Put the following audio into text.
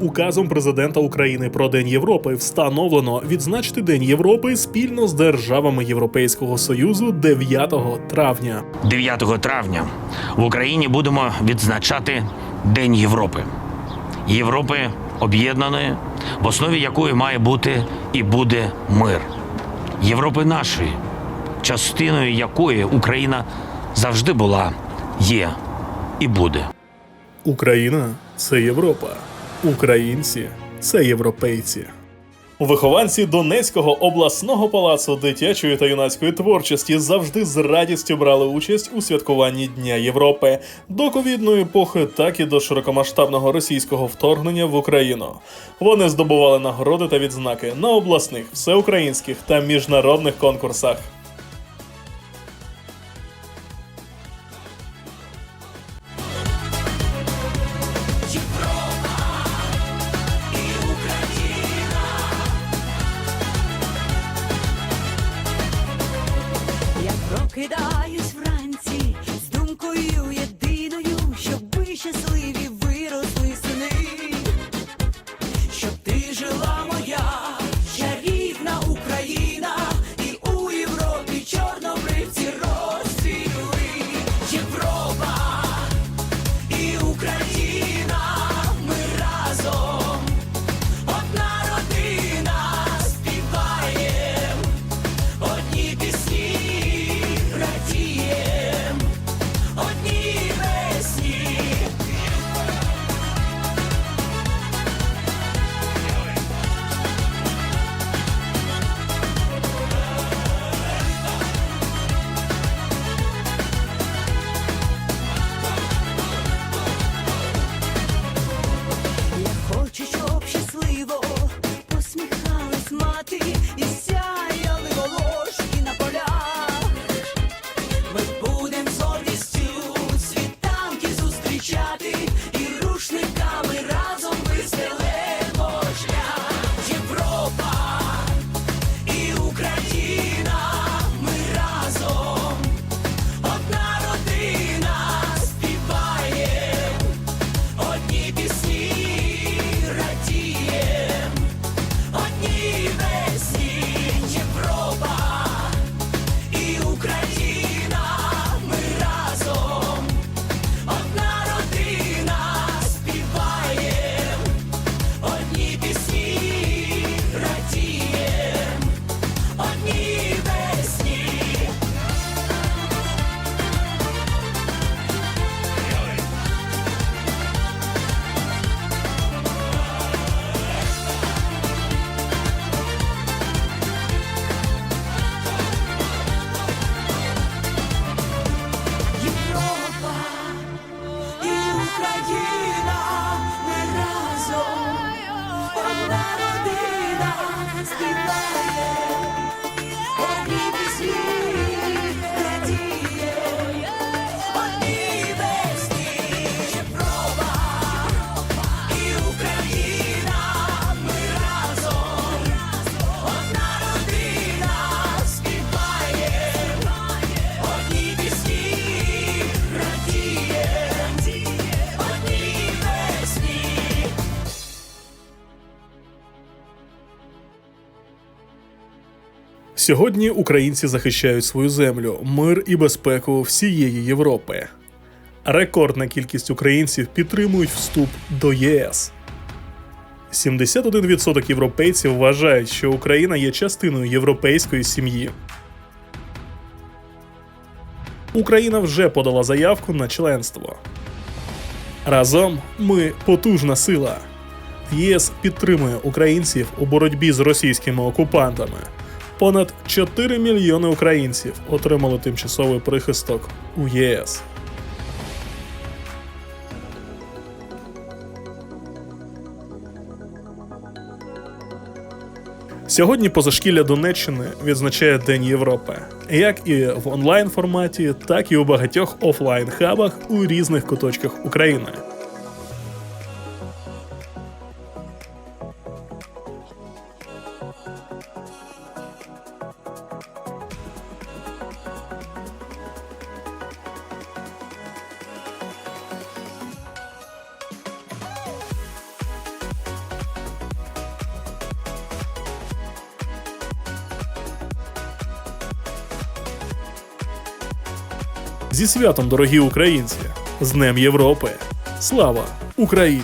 Указом президента України про День Європи встановлено відзначити День Європи спільно з державами Європейського Союзу 9 травня. 9 травня в Україні будемо відзначати День Європи. Європи об'єднаної, в основі якої має бути і буде мир. Європи нашої, частиною якої Україна завжди була, є і буде. Україна це Європа. Українці це європейці. Вихованці Донецького обласного палацу дитячої та юнацької творчості завжди з радістю брали участь у святкуванні Дня Європи до ковідної епохи, так і до широкомасштабного російського вторгнення в Україну. Вони здобували нагороди та відзнаки на обласних, всеукраїнських та міжнародних конкурсах. Я прокидаюсь Україна, Сьогодні українці захищають свою землю, мир і безпеку всієї Європи. Рекордна кількість українців підтримують вступ до ЄС. 71% європейців вважають, що Україна є частиною європейської сім'ї. Україна вже подала заявку на членство. Разом ми потужна сила. ЄС підтримує українців у боротьбі з російськими окупантами. Понад 4 мільйони українців отримали тимчасовий прихисток у ЄС. Сьогодні позашкілля Донеччини відзначає День Європи, як і в онлайн форматі, так і у багатьох офлайн хабах у різних куточках України. Зі святом, дорогі українці! З Днем Європи! Слава Україні!